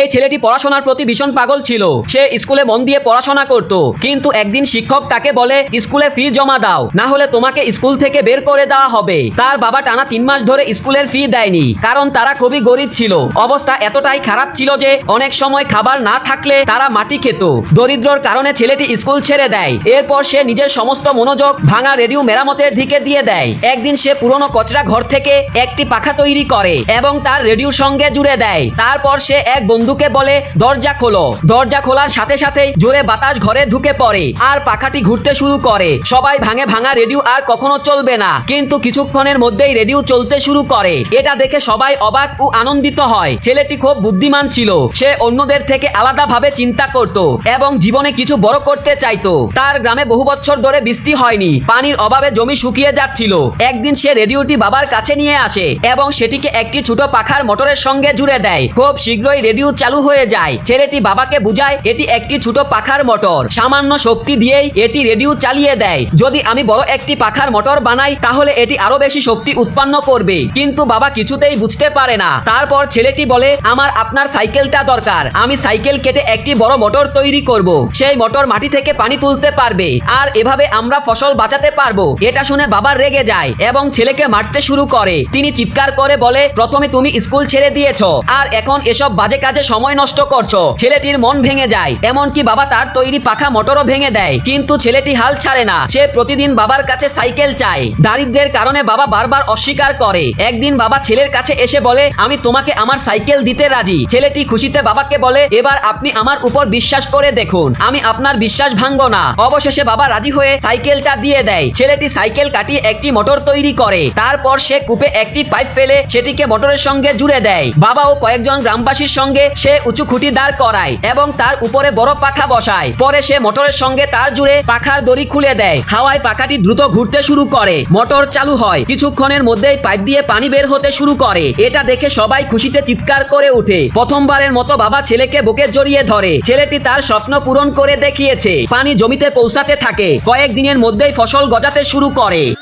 এই ছেলেটি পড়াশোনার প্রতি ভীষণ পাগল ছিল। সে স্কুলে মন দিয়ে পড়াশোনা করত, কিন্তু একদিন শিক্ষক তাকে বলে, স্কুলে ফি জমা দাও, না হলে তোমাকে স্কুল থেকে বের করে দেওয়া হবে। তার বাবা টানা তিন মাস ধরে স্কুলের ফি দেয়নি, কারণ তারা খুবই গরিব ছিল। অবস্থা এতটাই খারাপ ছিল যে, অনেক সময় খাবার না থাকলে তারা মাটি খেত। দরিদ্রর কারণে ছেলেটি স্কুল ছেড়ে দেয়। এরপর সে নিজের সমস্ত মনোযোগ ভাঙা রেডিও মেরামতের দিকে দিয়ে দেয়। একদিন সে পুরনো কচরা ঘর থেকে একটি পাখা তৈরি করে এবং তার রেডিওর সঙ্গে জুড়ে দেয়। তারপর সে এক বন্ধুকে বলে, দরজা খোলো। দরজা খোলার সাথে সাথেই জোরে বাতাস ঘরে ঢুকে পড়ে আর পাখাটি ঘুরতে শুরু করে। সবাই ভাঙে ভাঙা রেডিও আর কখনো চলবে না, কিন্তু কিছুক্ষণের মধ্যেই রেডিও চলতে শুরু করে। এটা দেখে সবাই অবাক ও আনন্দিত হয়। ছেলেটি খুব বুদ্ধিমান ছিল। সে অন্যদের থেকে আলাদাভাবে চিন্তা করত এবং জীবনে কিছু বড় করতে চাইতো। তার গ্রামে বহু বছর ধরে বৃষ্টি হয়নি। পানির অভাবে জমি শুকিয়ে যাচ্ছিল। একদিন সে রেডিওটি বাবার কাছে নিয়ে আসে এবং সেটিকে একটি ছোট পাখার মোটরের সঙ্গে জুড়ে দেয়। খুব শীঘ্রই রেডিও চালু হয়ে যায়। ছেলেটি বাবাকে বুঝায়, এটি একটি ছোট পাখার মোটর। সামান্য শক্তি দিয়েই এটি রেডিও চালিয়ে দেয়। যদি আমি বড় একটি পাখার মোটর বানাই, তাহলে এটি আরও বেশি শক্তি উৎপন্ন করবে। কিন্তু বাবা কিছুতেই বুঝতে পারে না। তারপর ছেলেটি বলে, আমার, আপনার সাইকেলটা দরকার। আমি সাইকেল কেটে একটি বড় মোটর তৈরি করব। সেই মোটর মাটি থেকে পানি তুলতে পারবে। আর এভাবে আমরা ফসল বাঁচাতে পারব। এটা শুনে বাবা রেগে যায় এবং ছেলেকে মারতে শুরু করে। তিনি চিৎকার করে বলে, প্রথমে তুমি স্কুল ছেড়ে দিয়েছ। আর এখন এসব বাজে কাজে সময় নষ্ট করছ। ছেলেটির মন ভেঙে যায়। এমনকি বাবা তার তৈরি পাখা মোটরও ভেঙে দেয়। কিন্তু ছেলেটি হাল ছাড়ে না। সে প্রতিদিন বাবার কাছে সাইকেল চায়। দারিদ্রের কারণে বাবা বারবার অস্বীকার করে। একদিন বাবা ছেলের কাছে এসে বলে, আমি তোমাকে আমার সাইকেল দিতে রাজি। ছেলেটি খুশিতে বাবাকে বলে, এবার আপনি আমার উপর বিশ্বাস করে দেখুন। আমি আপনার বিশ্বাস ভাঙবো না। অবশেষে বাবা রাজি হয়ে সাইকেলটা দিয়ে দেয়। ছেলেটি সাইকেল কাটিয়ে একটি মোটর তৈরি করে। তারপর সে কূপে একটি পাইপ ফেলে সেটিকে মোটরের সঙ্গে জুড়ে দেয়। বাবা ও কয়েকজন গ্রামবাসীর সঙ্গে সে উঁচু খুঁটি দাঁড় করায় এবং তার উপরে বড় পাখা বসায়। পরে সে মোটরের সঙ্গে তার জুড়ে পাখার দড়ি খুলে দেয়। হাওয়ায় পাখাটি দ্রুত ঘুরতে শুরু করে। মোটর চালু হয়। কিছুক্ষণের মধ্যেই পাইপ দিয়ে পানি বের হতে শুরু করে। এটা দেখে সবাই খুশিতে চিৎকার করে ওঠে। প্রথমবারের মতো বাবা ছেলেকে বুকে জড়িয়ে ধরে। ছেলেটি তার স্বপ্ন পূরণ করে দেখিয়েছে। পানি জমিতে পৌঁছাতে থাকে। কয়েকদিনের মধ্যেই ফসল গজাতে শুরু করে।